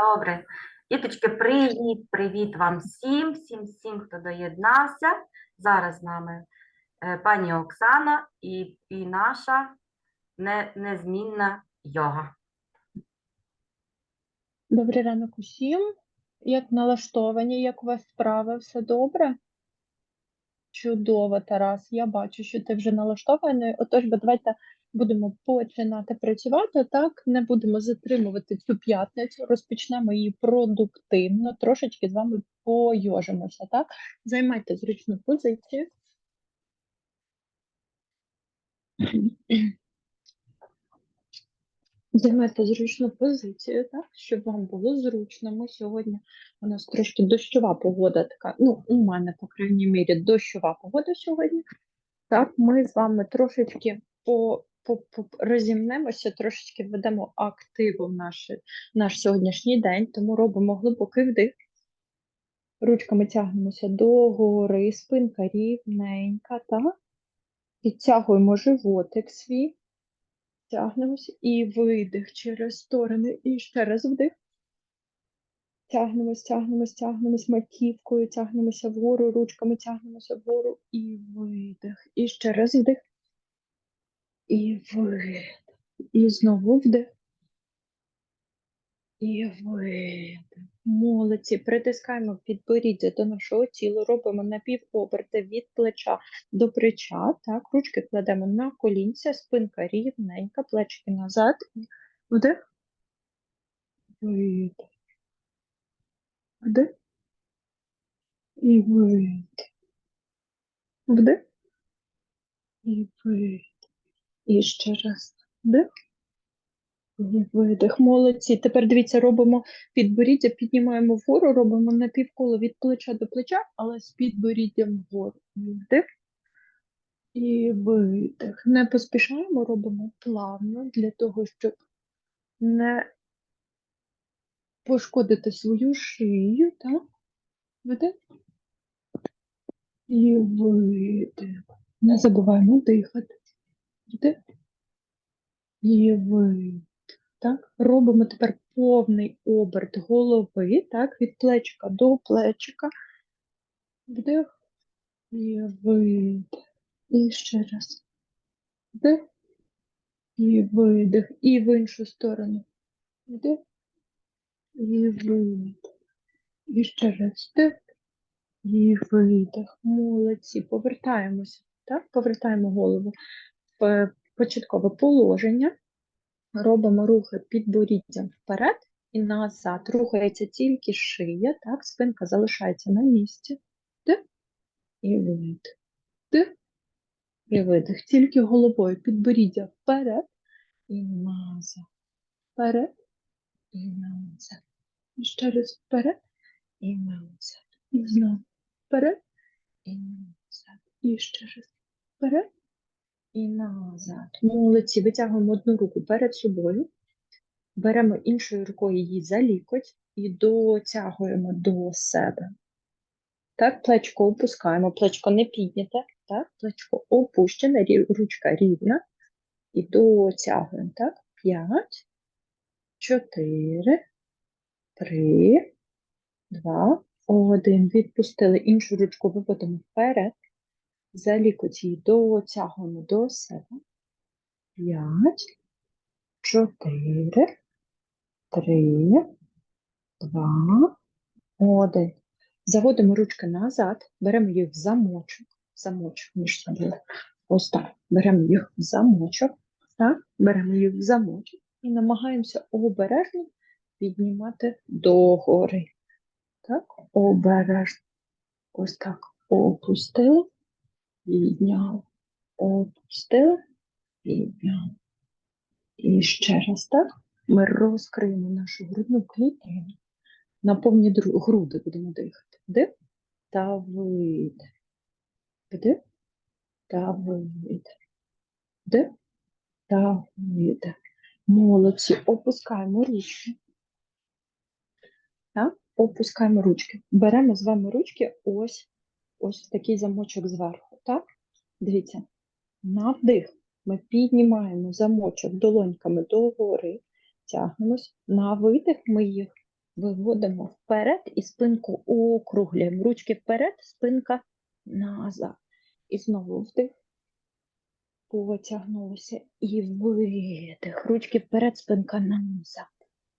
Добре. Діточки, привіт, привіт вам всім, всім, всім, хто доєднався. Зараз з нами е, пані Оксана і, і наша не, незмінна йога. Добрий ранок усім. Як налаштовані, як у вас справи? Все добре? Чудово, Тарас. Я бачу, що ти вже налаштований. Отож, бо давайте будемо починати працювати, так? Не будемо затримувати цю п'ятницю, розпочнемо її продуктивно, трошечки з вами пойожимося, так? Займайте зручну позицію. Займайте зручну позицію, так, щоб вам було зручно. Ми сьогодні у нас трошки дощова погода така. Ну, у мене, по крайній мірі, дощова погода сьогодні. Так, ми з вами трошечки по, розімнемося, трошечки введемо активу в наш, наш сьогоднішній день, тому робимо глибокий вдих. Ручками тягнемося догори, спинка рівненька, так? Підтягуємо животик свій. Тягнемося і видих через сторони. І ще раз вдих. Тягнемось, тягнемось, тягнемось маківкою, тягнемося вгору, ручками тягнемося вгору і видих. І ще раз вдих. І видих. І знову вдих. І видих. Молодці. Притискаємо підборіддя до нашого тіла, робимо напівоберти від плеча до плеча. Так, ручки кладемо на колінця, спинка рівненька, плечики назад. Вдих. Видих. Вдих. І видих. Вдих. І видих. І ще раз. Вдих. Видих. Молодці. Тепер дивіться, робимо підборіддя, піднімаємо вгору, робимо напівколо від плеча до плеча, але з підборіддям вгору. Вдих. І видих. Не поспішаємо, робимо плавно для того, щоб не пошкодити свою шию, так? Вдих. І видих. Не забуваємо дихати. Вдих. І видих. Так, робимо тепер повний оберт голови, так, від плечика до плечика. Вдих і видих. І ще раз. Вдих і видих. І в іншу сторону. Вдих і видих. І ще раз вдих і видих. Молодці. Повертаємося. Так, повертаємо голову початкове положення. Робимо рухи підборіддям вперед і назад. Рухається тільки шия, так, спинка залишається на місці. Вдих і видих. Вдих і видих. Тільки головою підборіддя вперед і назад. Вперед і назад. І ще раз вперед і назад. І знову вперед і назад. І ще раз вперед і назад. Молодці. Витягуємо одну руку перед собою, беремо іншою рукою її за лікоть і дотягуємо до себе. Так, плечко опускаємо, плечко не підняте, так, плечко опущене, ручка рівна. І дотягуємо, так? П'ять, чотири, три, два, один. Відпустили іншу ручку, виводимо вперед. За лікоть її дотягуємо до себе. П'ять, чотири, три, два, один. Заводимо ручки назад, беремо їх в замочок, замочок між собою. Ось так. Беремо їх в замочок, так, беремо їх в замочок і намагаємося обережно піднімати догори. Так, обережно. Ось так опустили, підняли, опустили, підняли. І ще раз так ми розкриємо нашу грудну клітину. На повні груди будемо дихати. Вдих та видих. Вдих та видих. Вдих та видих. Молодці. Опускаємо ручки. Так? Опускаємо ручки. Беремо з вами ручки ось, ось такий замочок зверху. Так? Дивіться. На вдих ми піднімаємо замочок долоньками догори, тягнемось. На видих ми їх Виводимо вперед і спинку округлюємо. Ручки вперед, спинка назад. І знову вдих. Потягнулися і видих. Ручки вперед, спинка назад.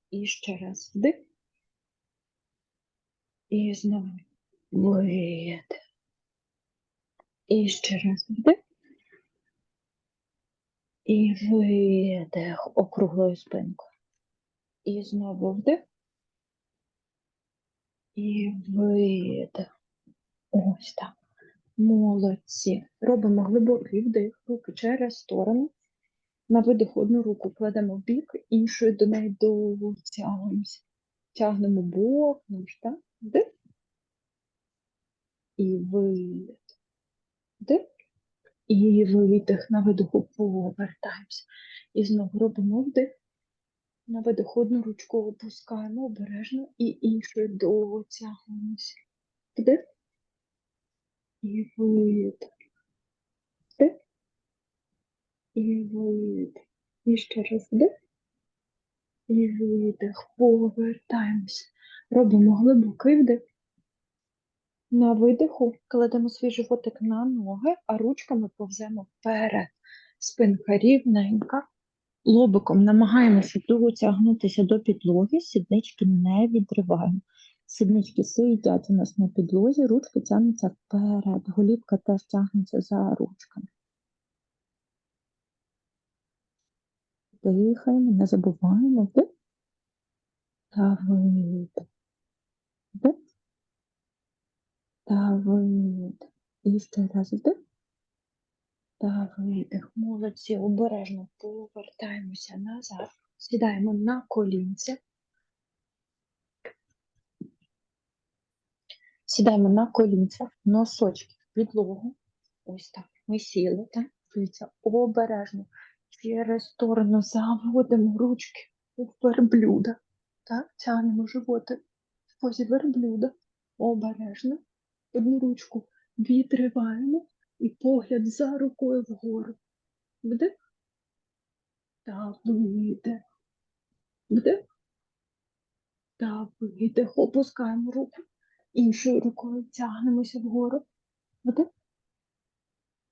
І ще раз вдих. І знову видих. І ще раз вдих. І видих округлою спинкою. І знову вдих. І видих. Ось так. Молодці. Робимо глибокий вдих, руки через сторону. На видих одну руку кладемо в бік, іншою до неї дотягуємося. Тягнемо бок, наш, так? Вдих. І видих. Вдих. І видих. На видиху повертаємося. І знову робимо вдих. На видих одну ручку опускаємо обережно і іншою дотягуємося. Вдих. І видих. Вдих. І видих. І ще раз вдих. І видих. Повертаємося. Робимо глибокий вдих. На видиху кладемо свій животик на ноги, а ручками повземо вперед. Спинка рівненька. Лобиком намагаємося дотягнутися до підлоги, сіднички не відриваємо. Сіднички сидять у нас на підлозі, ручки тягнуться вперед, голівка теж тягнеться за ручками. Дихаємо, не забуваємо. Вдих. Та видих. Вдих. Видих. І ще раз вдих. Та видих. Молодці. Обережно повертаємося назад. Сідаємо на колінці. Сідаємо на колінцях, носочки в підлогу. Ось так. Ми сіли, так? Дивіться, обережно. Через сторону заводимо ручки у верблюда. Так, тягнемо животик в позі верблюда. Обережно. Одну ручку відриваємо і погляд за рукою вгору. Вдих. Та видих. Вдих. Та видих. Опускаємо руку. Іншою рукою тягнемося вгору. Вдих.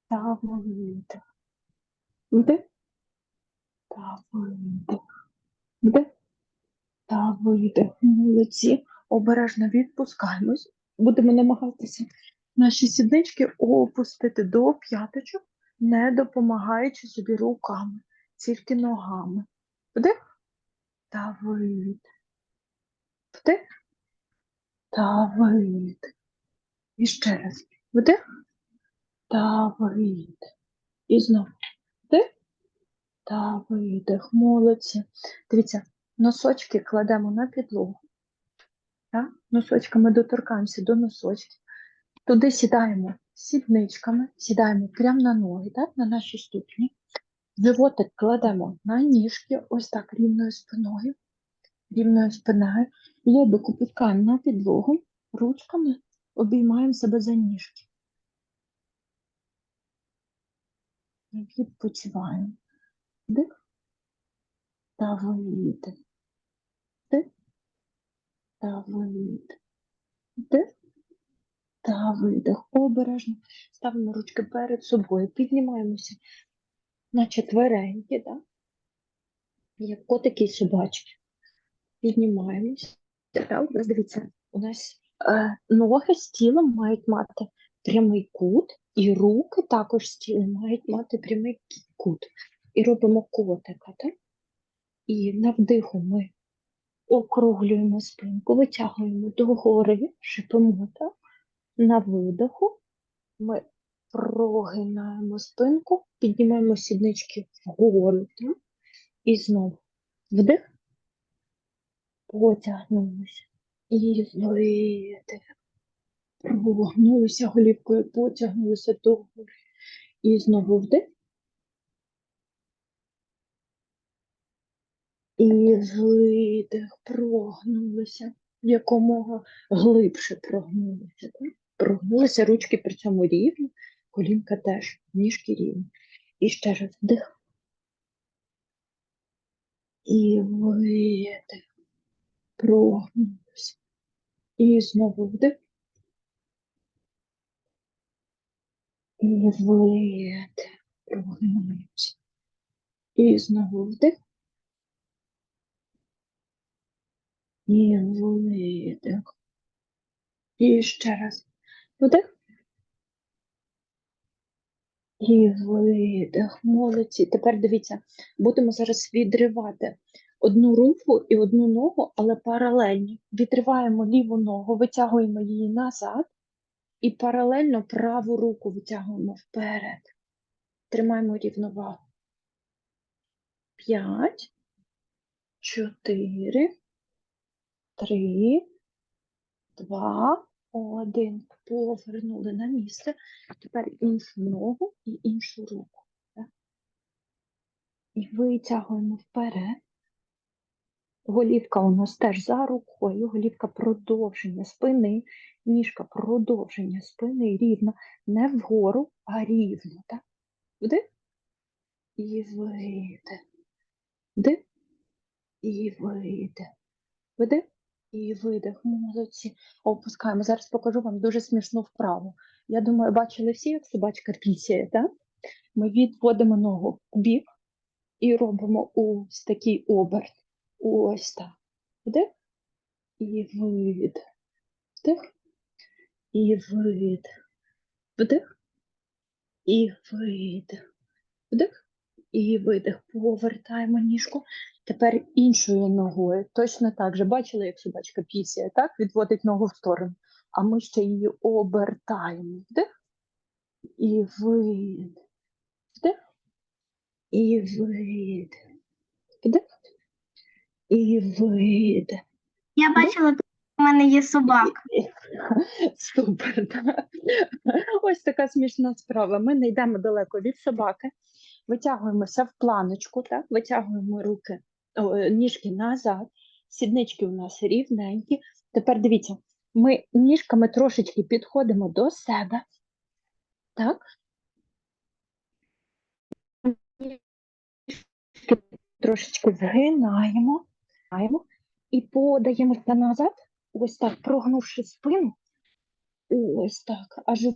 Та видих. Вдих. Та видих. Вдих. Та видих. Молодці. Обережно відпускаємось. Будемо намагатися наші сіднички опустити до п'яточок, не допомагаючи собі руками, тільки ногами. Вдих. Та видих. Вдих. Та видих. І ще раз. Вдих. Та видих. І знову. Вдих. Та видих. Молодці. Дивіться, носочки кладемо на підлогу. Так? Носочками доторкаємося до носочків. Туди сідаємо сідничками, сідаємо прямо на ноги, так? на наші ступні. Животик кладемо на ніжки, ось так рівною спиною. Рівною спиною. Лобик опускаємо на підлогу, ручками обіймаємо себе за ніжки. Відпочиваємо. Дих. Та видих. Та видих. Дих. Та видих. Обережно. Ставимо ручки перед собою. Піднімаємося на четвереньки, так? Як котики і собачки. Піднімаємося. Дивіться, у нас е, ноги з тілом мають мати прямий кут, і руки також з тілом мають мати прямий кут. І робимо котика, так? І на вдиху ми округлюємо спинку, витягуємо догори, шипимо, так? На видиху ми прогинаємо спинку, піднімаємо сіднички вгору, так? І знову вдих, потягнулися. І видих. Прогнулися голівкою, потягнулися догори. І знову вдих. І видих, прогнулися. Якомога глибше прогнулися. Так? Прогнулися ручки при цьому рівні, колінка теж, ніжки рівні. І ще раз вдих. І видих. прогнулися. І знову вдих. І видих. Прогинаємося. І знову вдих. І видих. І ще раз. Вдих. І видих. Молодці. Тепер дивіться, будемо зараз відривати одну руку і одну ногу, але паралельні. Відриваємо ліву ногу, витягуємо її назад і паралельно праву руку витягуємо вперед. Тримаємо рівновагу. П'ять, чотири, три, два, один. Повернули на місце. Тепер іншу ногу і іншу руку. Так? І витягуємо вперед. Голівка у нас теж за рукою, голівка продовження спини, ніжка продовження спини рівно, не вгору, а рівно. Так? Вдих і видих. Вдих і видих. Вдих і видих. Молодці. Опускаємо. Зараз покажу вам дуже смішну вправу. Я думаю, бачили всі, як собачка пісяє, так? Ми відводимо ногу в бік і робимо ось такий оберт. Ось так. Вдих і видих. Вдих і видих. Вдих і видих. Вдих і видих. Повертаємо ніжку. Тепер іншою ногою. Точно так же. Бачили, як собачка пісяє, так? Відводить ногу в сторону. А ми ще її обертаємо. Вдих і видих. Вдих і видих. Вдих і видих. Я бачила, тут у мене є собака. Супер. так. Ось така смішна справа. Ми не йдемо далеко від собаки, витягуємося в планочку, так? витягуємо руки, о, ніжки назад, сіднички у нас рівненькі. Тепер дивіться, ми ніжками трошечки підходимо до себе. Так? Трошечки згинаємо і подаємося назад, ось так, прогнувши спину. Ось так. Аж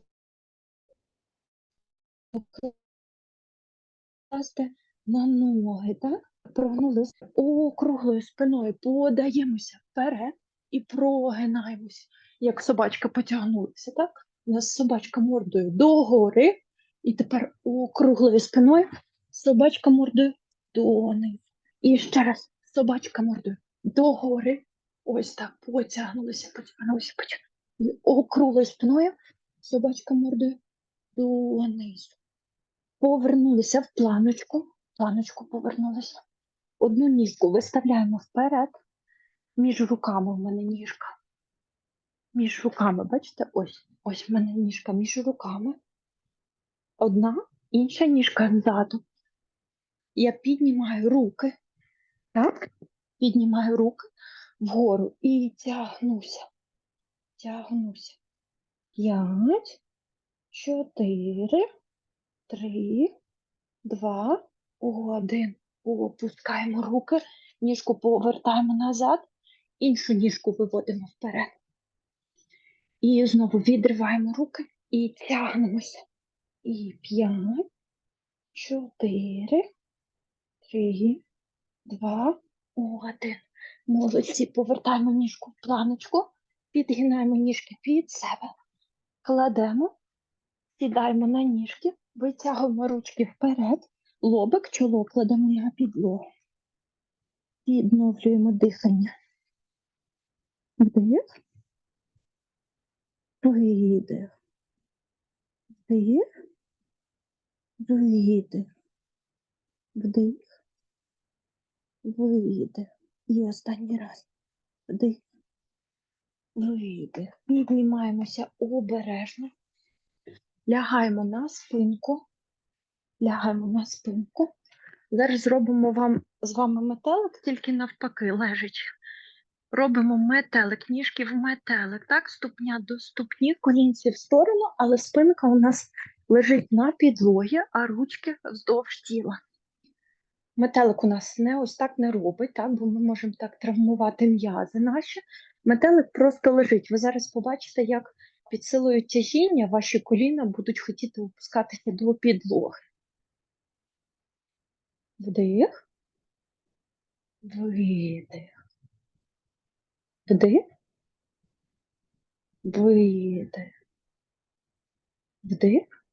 класти на ноги, так? Прогнули округлою спиною, подаємося вперед і прогинаємося, як собачка потягнулася, так? У нас собачка мордою догори, і тепер округлою спиною собачка мордою донизу. І ще раз собачка мордою догори. Ось так потягнулися, потягнулися, потягнулися. І округлою спиною собачка мордою донизу. Повернулися в планочку, планочку повернулися. Одну ніжку виставляємо вперед. Між руками в мене ніжка. Між руками, бачите, ось, ось в мене ніжка між руками. Одна, інша ніжка ззаду. Я піднімаю руки, так? Піднімаю руки вгору і тягнуся. Тягнуся. П'ять, чотири, три, два, один. Опускаємо руки, ніжку повертаємо назад, іншу ніжку виводимо вперед. І знову відриваємо руки і тягнемося. І п'ять, чотири, три, два, один. Молодці. Повертаємо ніжку в планочку, підгинаємо ніжки під себе, кладемо, сідаємо на ніжки, витягуємо ручки вперед, лобик, чоло кладемо на підлогу. Відновлюємо дихання. Вдих. Видих. Вдих. Видих. Вдих. Видих. І останній раз. Вдих. Видих. Піднімаємося обережно. Лягаємо на спинку. Лягаємо на спинку. Зараз зробимо вам з вами метелик, тільки навпаки, лежачи. Робимо метелик, ніжки в метелик, так? Ступня до ступні, колінці в сторону, але спинка у нас лежить на підлогі, а ручки вздовж тіла. Метелик у нас не ось так не робить, так, бо ми можемо так травмувати м'язи наші. Метелик просто лежить. Ви зараз побачите, як під силою тяжіння ваші коліна будуть хотіти опускатися до підлоги. Вдих. Видих. Вдих. Видих. Вдих.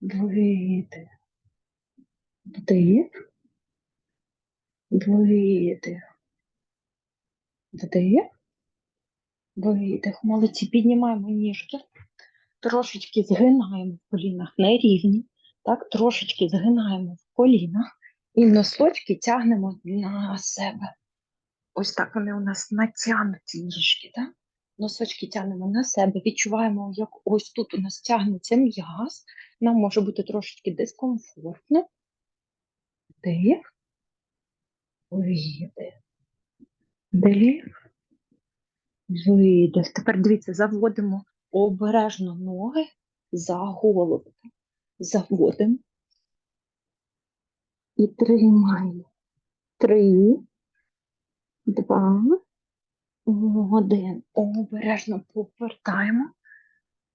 Видих. Вдих. Видих. Вдих. Видих. Молодці. Піднімаємо ніжки. Трошечки згинаємо в колінах на рівні. Так, трошечки згинаємо в колінах. І носочки тягнемо на себе. Ось так вони у нас натягнуті ніжки, так? Носочки тягнемо на себе, відчуваємо, як ось тут у нас тягнеться м'яз. Нам може бути трошечки дискомфортно. Вдих. Видих. Вдих. Видих. Тепер дивіться, заводимо обережно ноги за голову. Заводимо. І тримаємо. Три, два, один. Обережно повертаємо.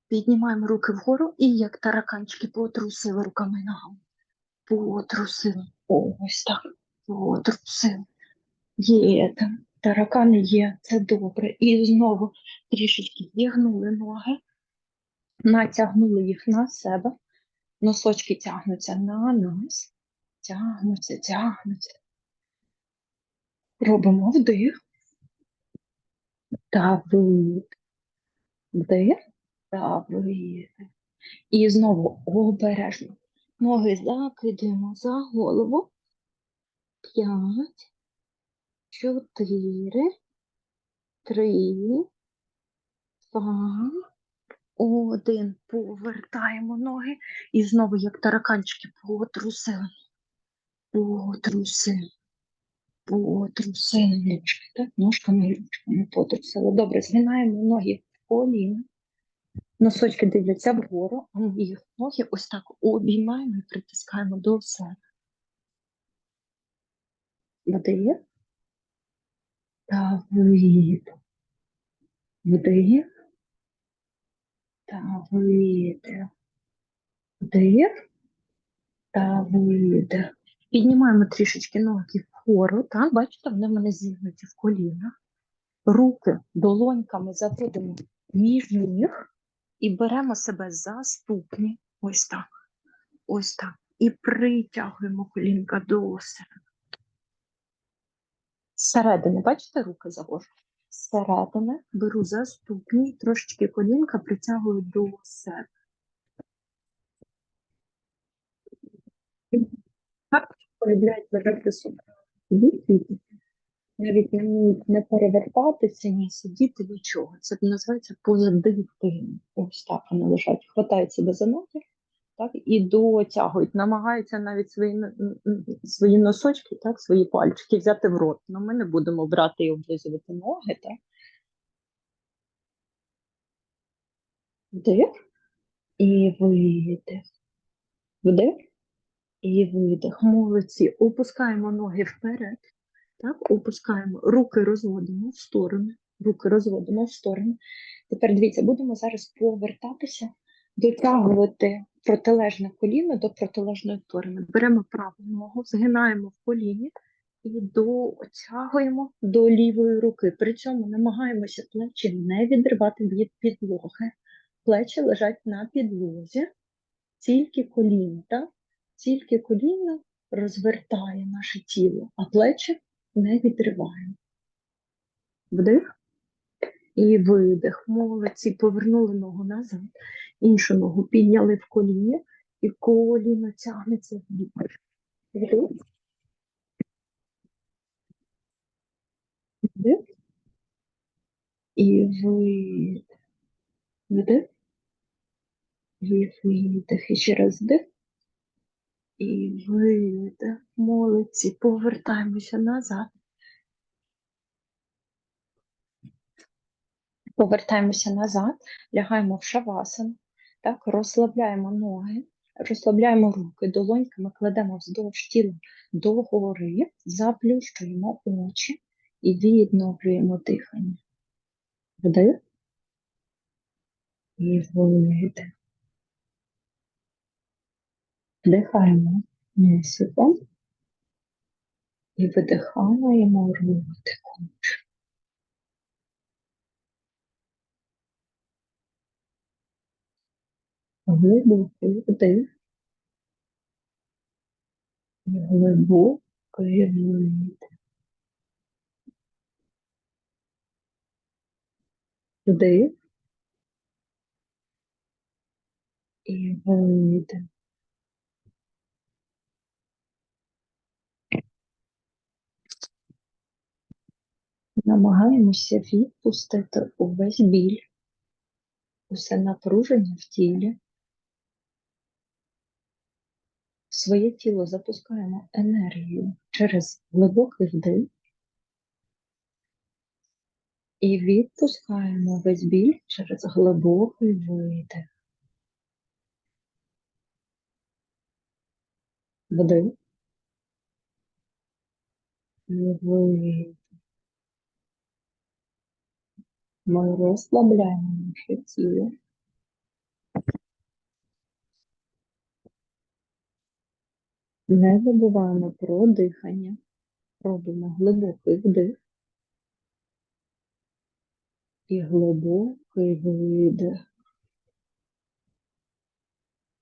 Піднімаємо руки вгору і як тараканчики потрусили руками і ногами. Потрусили. Ось так. Потрусили. Є там. Таракани є, це добре. І знову трішечки зігнули ноги, натягнули їх на себе. Носочки тягнуться на нас. Тягнуться, тягнуться. Робимо вдих. Та видих. Вдих. Та видих. І знову обережно. Ноги закидаємо за голову. П'ять, чотири, три, два, один. Повертаємо ноги. І знову, як тараканчики, потрусили. Потрусили. Потрусили. Так, ножками ручками потрусили. Добре, згинаємо ноги в коліна. Носочки дивляться вгору, а їх ноги ось так обіймаємо і притискаємо до себе. Вдих. Та видих. Вдих. Та видих. Вдих. Та видих. Піднімаємо трішечки ноги вгору, так, бачите, вони в мене зігнуті в колінах. Руки долоньками заводимо між ніг і беремо себе за ступні. Ось так. Ось так. І притягуємо колінка до себе. Зсередини, бачите, руки завожу? Зсередини беру за ступні, трошечки колінка притягую до себе. Так, полюбляють лежати. Навіть не не перевертатися, ні сидіти, нічого. Це називається позадивтин. Ось так вони лежать, хватають себе за ноги, так, і дотягують, намагаються навіть свої, свої носочки, так, свої пальчики взяти в рот. Ну, ми не будемо брати і облизувати ноги, так. Вдих і видих. Вдих і видих. Молодці. Опускаємо ноги вперед. Так, опускаємо, руки розводимо в сторони, руки розводимо в сторони. Тепер дивіться, будемо зараз повертатися, дотягувати протилежне коліно до протилежної сторони. Беремо праву ногу, згинаємо в коліні і дотягуємо до лівої руки. При цьому намагаємося плечі не відривати від підлоги. Плечі лежать на підлозі, тільки коліна, так? Тільки коліно розвертає наше тіло, а плечі не відриваємо. Вдих і видих. Молодці. Повернули ногу назад. Іншу ногу підняли в коліні і коліно тягнеться в бік. Вдих. Вдих. І видих. Вдих. І видих. І ще раз вдих. І видих. Молодці. Повертаємося назад. Повертаємося назад, лягаємо в шавасану, так, розслабляємо ноги, Розслабляємо руки, долоньками кладемо вздовж тіла догори, заплющуємо очі і відновлюємо дихання. Вдих і видих. Вдихаємо носиком і видихаємо ротиком. Глибокий вдих і глибокий видих. Вдих і видих. Намагаємося відпустити увесь біль, усе напруження в тілі. Своє тіло запускаємо енергію через глибокий вдих і відпускаємо весь біль через глибокий видих. Вдих. Видих. Ми розслабляємо наше тіло. Не забуваємо про дихання. Робимо глибокий вдих і глибокий видих.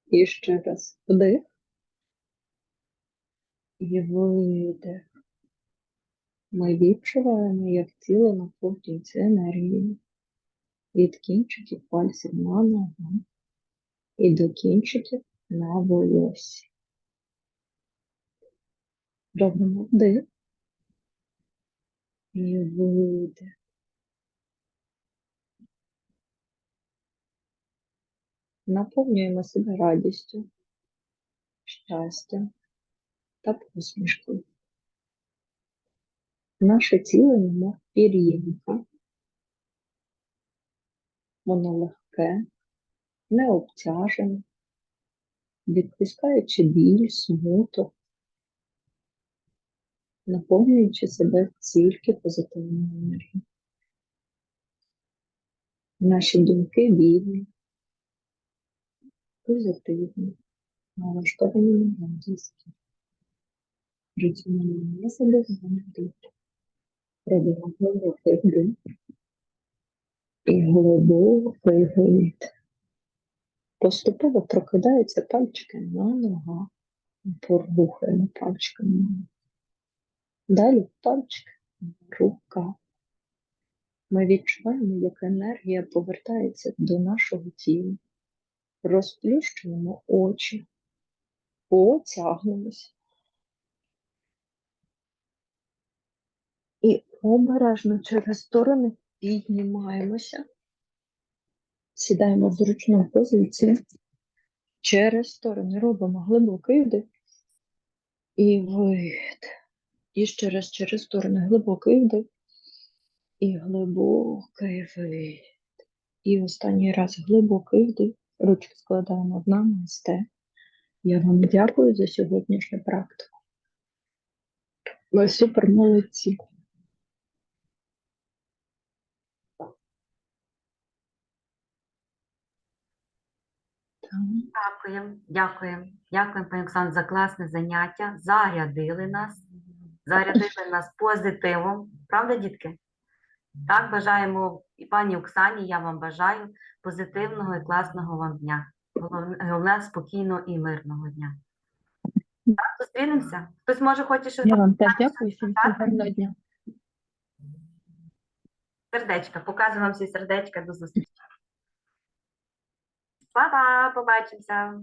І ще раз вдих і видих. Ми відчуваємо, як тіло наповнюється енергією від кінчиків пальців на ногу і до кінчиків на волосі. Робимо вдих і видих. Наповнюємо себе радістю, щастям та посмішкою. Наше тіло немов пір'їнка. Воно легке, не обтяжене, відпускаючи біль, смуток, наповнюючи себе тільки позитивною енергією. Наші думки вільні, позитивні, налаштовані на радість. Життя не забезпечено бути. Робимо глибокий вдих і глибокий видих. Поступово прокидаються пальчики на ногах, порухаємо пальчиками. Далі пальчики на руках. Ми відчуваємо, як енергія повертається до нашого тіла. Розплющуємо очі, потягнемося. І обережно через сторони піднімаємося. Сідаємо в зручну позицію. Через сторони робимо глибокий вдих і видих. І ще раз через сторони глибокий вдих і глибокий видих. І останній раз глибокий вдих. Ручки складаємо в намасте. Я вам дякую за сьогоднішню практику. Ви супер молодці. Дякуємо, дякуємо. Дякуємо, пані Оксано, за класне заняття. Зарядили нас. Зарядили нас позитивом. Правда, дітки? Так, бажаємо і пані Оксані, я вам бажаю позитивного і класного вам дня. Головне, спокійного і мирного дня. Так, зустрінемося. Хтось може хоче щось Я вам теж дякую, всім гарного дня. сердечка. Показую вам всі сердечка. До зустрічі. Па-па, побачимося.